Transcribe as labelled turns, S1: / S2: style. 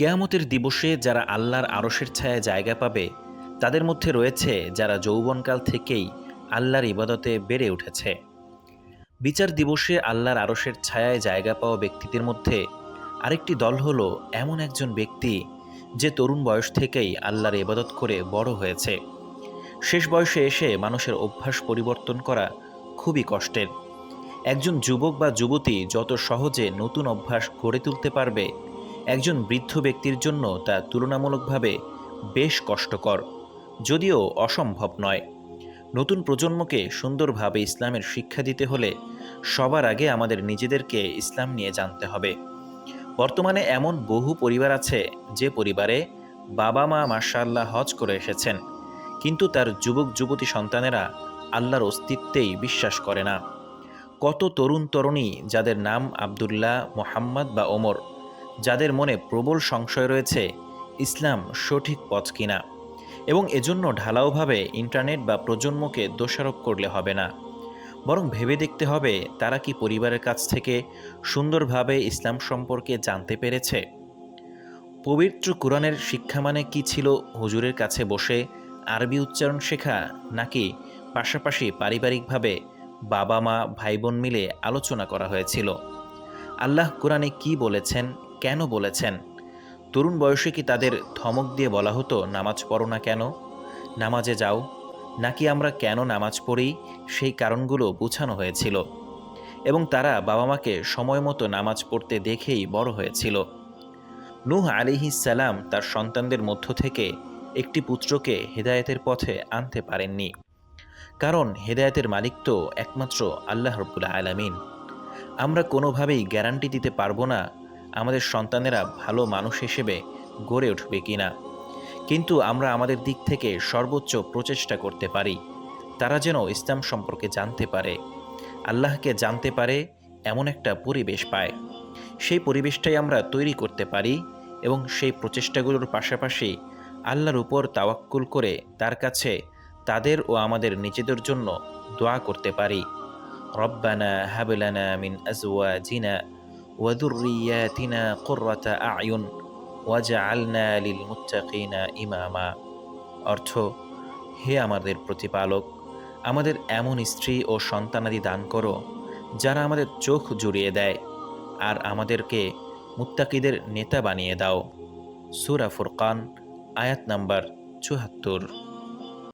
S1: কেয়ামতের দিবসে যারা আল্লাহর আরশের ছায়ায় জায়গা পাবে, তাদের মধ্যে রয়েছে যারা যৌবনকাল থেকেই আল্লাহর ইবাদতে বেড়ে উঠেছে। বিচার দিবসে আল্লাহর আরশের ছায়ায় জায়গা পাওয়া ব্যক্তিদের মধ্যে আরেকটি দল হলো এমন একজন ব্যক্তি যে তরুণ বয়স থেকেই আল্লাহর ইবাদত করে বড় হয়েছে। শেষ বয়সে এসে মানুষের অভ্যাস পরিবর্তন করা খুবই কষ্টের। একজন যুবক বা যুবতী যত সহজে নতুন অভ্যাস গড়ে তুলতে পারবে একজন বৃদ্ধ ব্যক্তির জন্য তা তুলনামূলকভাবে বেশ কষ্টকর, যদিও অসম্ভব নয়। নতুন প্রজন্মকে সুন্দরভাবে ইসলামের শিক্ষা দিতে হলে সবার আগে আমাদের নিজেদেরকে ইসলাম নিয়ে জানতে হবে। বর্তমানে এমন বহু পরিবার আছে যে পরিবারে বাবা মা মার্শাল্লাহ হজ করে এসেছেন, কিন্তু তার যুবক যুবতী সন্তানেরা আল্লাহর অস্তিত্বেই বিশ্বাস করে না। কত তরুণ তরুণী যাদের নাম আবদুল্লাহ, মোহাম্মদ বা ওমর যাদের মনে প্রবল সংশয় রয়েছে, ইসলাম সঠিক পথ কিনা? এবং এজন্য ঢালাওভাবে ইন্টারনেট বা প্রজন্মকে দোষারোপ করলে হবে না। বরং ভেবে দেখতে হবে, তারা কি পরিবারের কাছ থেকে সুন্দরভাবে ইসলাম সম্পর্কে জানতে পেরেছে? পবিত্র কোরআনের শিক্ষা মানে কি ছিল হুজুরের কাছে বসে আরবি উচ্চারণ শেখা, নাকি পাশাপাশি পারিবারিকভাবে বাবা মা ভাই বোন মিলে আলোচনা করা হয়েছিল? আল্লাহ কোরআনে কি বলেছেন, কেন বলেছেন? তরুণ বয়সে কি তাদের ধমক দিয়ে বলা হতো, নামাজ পড়ো না কেন? নামাজে যাও। নাকি আমরা কেন নামাজ পড়ি? সেই কারণগুলো বোঝানো হয়েছিল। এবং তারা বাবা মাকে সময় মতো নামাজ পড়তে দেখেই বড় হয়েছিল। নূহ সালাম তার সন্তানদের মধ্য থেকে একটি পুত্রকে হেদায়েতের পথে আনতে পারেননি। কারণ হেদায়েতের মালিক তো একমাত্র আল্লাহ রব্বুল আলামিন। আমরা কোনোভাবেই গ্যারান্টি দিতে পারব না আমাদের সন্তানেরা ভালো মানুষ হিসেবে গড়ে উঠবে কিনা। কিন্তু আমরা আমাদের দিক থেকে সর্বোচ্চ প্রচেষ্টা করতে পারি। তারা যেন ইসলাম সম্পর্কে জানতে পারে। আল্লাহকে জানতে পারে, এমন একটা পরিবেশ পায়। সেই পরিবেশটাই আমরা তৈরি করতে পারি এবং সেই প্রচেষ্টাগুলোর পাশাপাশি আল্লাহর উপর তাওয়াক্কুল করে তার কাছে তাদের ও আমাদের নিজেদের জন্য দোয়া করতে পারি। রব্বানা হাবলানা মিন আজওয়াজিনা ওয়াদুরিয়াতিনা কুররাতা আয়ুন ওয়াজআলনা লিল মুত্তাকিনা ইমামা অর্থ, হে আমাদের প্রতিপালক, আমাদের এমন স্ত্রী ও সন্তানাদি দান করো, যারা আমাদের চোখ জুড়িয়ে দেয় আর আমাদেরকে মুত্তাকিদের নেতা বানিয়ে দাও। সুরা ফুরকান, আয়াত নাম্বার চুয়াত্তর।